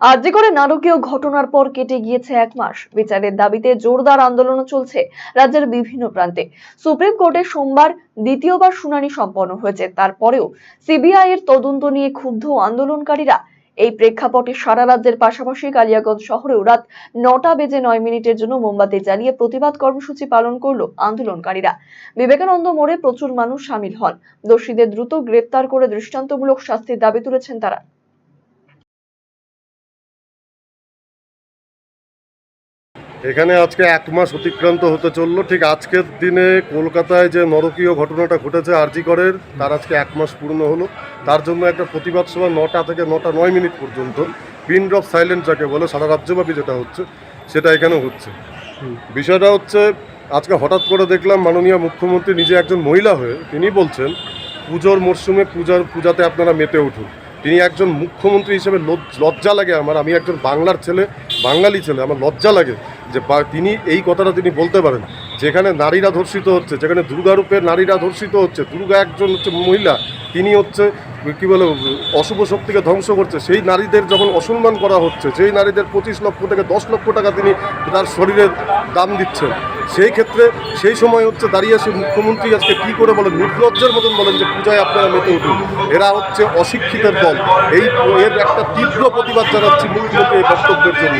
আর্জি করে নারকীয় ঘটনার পর কেটে গিয়েছে এক মাস। বিচারের দাবিতে জোরদার আন্দোলনও চলছে রাজ্যের বিভিন্ন প্রান্তে। সুপ্রিম কোর্টে সোমবার দ্বিতীয়বার শুনানি সম্পন্ন হয়েছে। তারপরেও সিবিআই এর তদন্ত নিয়ে ক্ষুব্ধ আন্দোলনকারীরা এই প্রেক্ষাপটে সারা রাজ্যের পাশাপাশি কালিয়াগঞ্জ শহরেও রাত নটা বেজে নয় মিনিটের জন্য মোমবাতি জ্বালিয়ে প্রতিবাদ কর্মসূচি পালন করল আন্দোলনকারীরা। বিবেকানন্দ মোড়ে প্রচুর মানুষ সামিল হন। দোষীদের দ্রুত গ্রেপ্তার করে দৃষ্টান্তমূলক শাস্তির দাবি তুলেছেন তারা। এখানে আজকে এক মাস অতিক্রান্ত হতে চলল। ঠিক আজকের দিনে কলকাতায় যে নরকীয় ঘটনাটা ঘটেছে আরজি করের তার আজকে এক মাস পূর্ণ হলো। তার জন্য একটা প্রতিবাদ সভা নটা থেকে নটা নয় মিনিট পর্যন্ত। পিন অফ সাইলেন্ট যাকে বলে সারা রাজ্যব্যাপী যেটা হচ্ছে সেটা এখানে হচ্ছে। বিষয়টা হচ্ছে আজকে হঠাৎ করে দেখলাম মাননীয় মুখ্যমন্ত্রী নিজে একজন মহিলা হয়ে তিনি বলছেন পুজোর মরশুমে পূজার পূজাতে আপনারা মেতে উঠুন। তিনি একজন মুখ্যমন্ত্রী হিসেবে লজ- লজ্জা লাগে আমার। আমি একজন বাংলার ছেলে বাঙালি ছেলে আমার লজ্জা লাগে। যে তিনি এই কথাটা তিনি বলতে পারেন, যেখানে নারীরা ধর্ষিত হচ্ছে, যেখানে দুর্গারূপের নারীরা ধর্ষিত হচ্ছে, দুর্গা একজন হচ্ছে মহিলা, তিনি হচ্ছে, কি বলে, অশুভ শক্তিকে ধ্বংস করছে, সেই নারীদের যখন অসম্মান করা হচ্ছে, সেই নারীদের পঁচিশ লক্ষ থেকে দশ লক্ষ টাকা তিনি তার শরীরের দাম দিচ্ছেন। সেই ক্ষেত্রে সেই সময় হচ্ছে দাঁড়িয়ে সে মুখ্যমন্ত্রী, আজকে কী করে বলেন, নির্লজ্জের মতন বলেন যে পূজায় আপনারা মেতে উঠুন। এরা হচ্ছে অশিক্ষিতের দল। এই, এর একটা তীব্র প্রতিবাদ জানাচ্ছি মুখ্যমন্ত্রী এই বক্তব্যের জন্য।